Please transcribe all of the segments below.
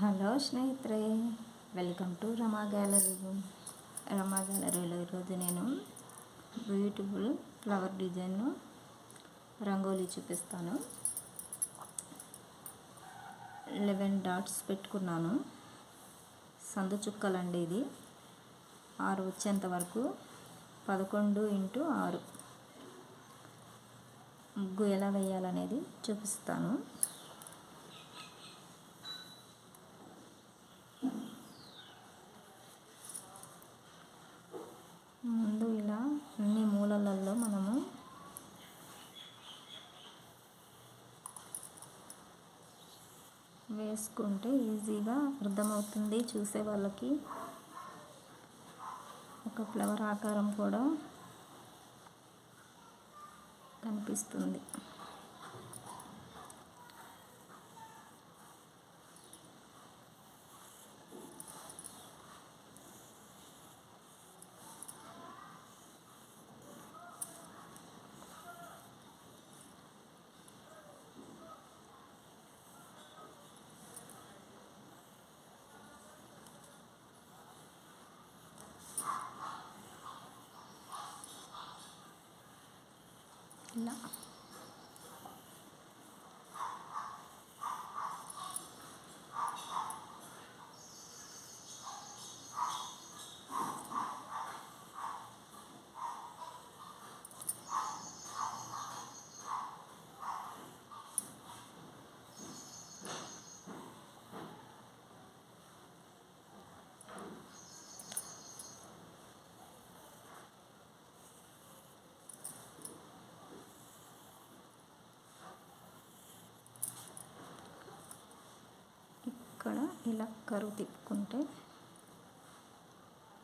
Hello స్నేహితురే welcome to Rama gallery. Rama గ్యాలరీలో ఈరోజు నేను బ్యూటిఫుల్ ఫ్లవర్ డిజైన్ను రంగోలీ చూపిస్తాను. లెవెన్ డాట్స్ పెట్టుకున్నాను. సందు చుక్కలండి ఇది. ఆరు వచ్చేంత వరకు పదకొండు ఇంటూ ఆరు. ముగ్గు ఎలా వేయాలనేది చూపిస్తాను. వేసుకుంటే ఈజీగా అర్థమవుతుంది చూసే వాళ్ళకి. ఒక ఫ్లవర్ ఆకారం కూడా కనిపిస్తుంది. ఇలా ఇక్కడ ఇలా కరువు తిప్పుకుంటే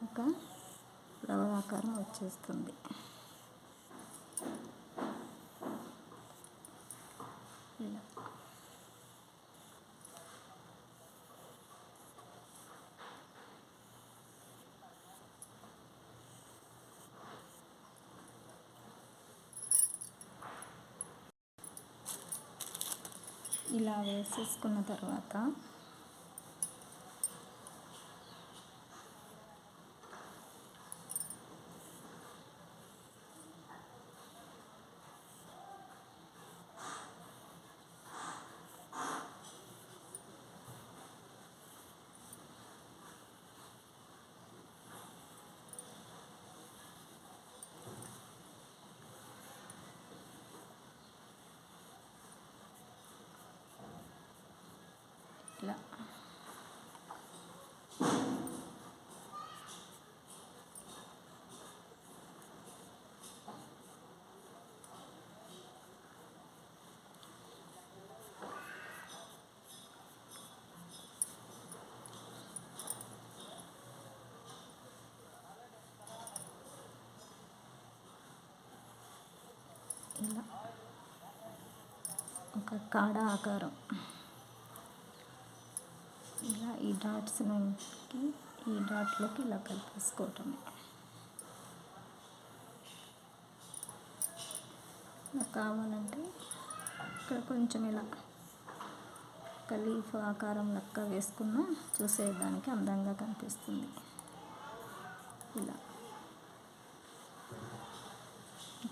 ఒక ఫ్లవర్ ఆకారం వచ్చేస్తుంది. ఇలా. ఇలా వేసేసుకున్న తర్వాత ఇలా ఇలా ఒక కాడ ఆకారం ఇలా ఈ డాట్స్ నుంచి ఈ డాట్లోకి ఇలా కలిపేసుకోవటమే ఇలా కావాలంటే ఇక్కడ కొంచెం ఇలా ఒక లీఫ్ ఆకారం లెక్క వేసుకున్న చూసేదానికి అందంగా కనిపిస్తుంది. ఇలా.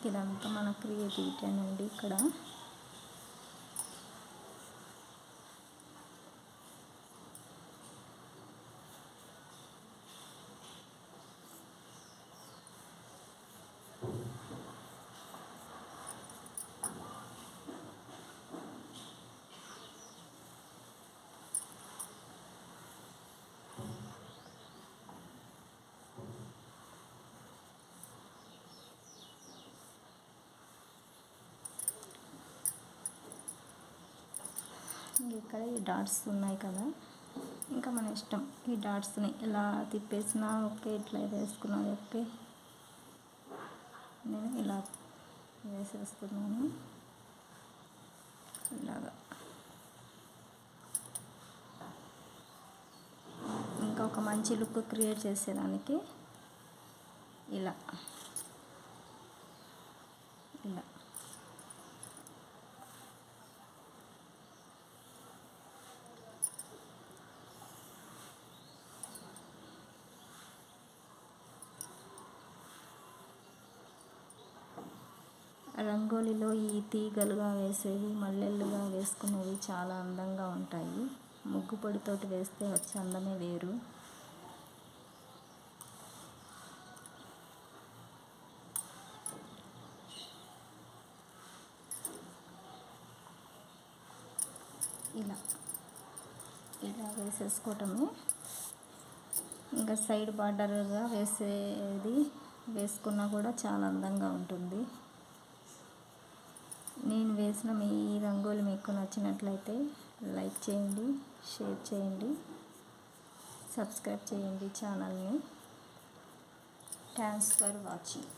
ఇదంతా మన క్రియేటివిటీ అండి ఇక్కడ. ఇక్కడ ఈ డాట్స్ ఉన్నాయి కదా. ఇంకా మన ఇష్టం ఈ డాట్స్ని ఇలా తిప్పేసినా ఓకే ఇట్లా వేసుకున్నా ఓకే. నేను ఇలా వేసేస్తున్నాను. ఇలాగా. ఇంకా ఒక మంచి లుక్ క్రియేట్ చేసేదానికి ఇలా. ఇలా. రంగోలీలో ఈ తీగలుగా వేసేవి మల్లెలుగా వేసుకునేవి చాలా అందంగా ఉంటాయి. ముగ్గు పొడితోటి వేస్తే వచ్చే అందమే వేరు. ఇలా. ఇలా వేసేసుకోవటమే. ఇంకా సైడ్ బార్డర్గా వేసేది వేసుకున్నా కూడా చాలా అందంగా ఉంటుంది. చేసిన మీ ఈ మీకు నచ్చినట్లయితే లైక్ చేయండి షేర్ చేయండి సబ్స్క్రైబ్ చేయండి ఛానల్ని. Thanks for watching.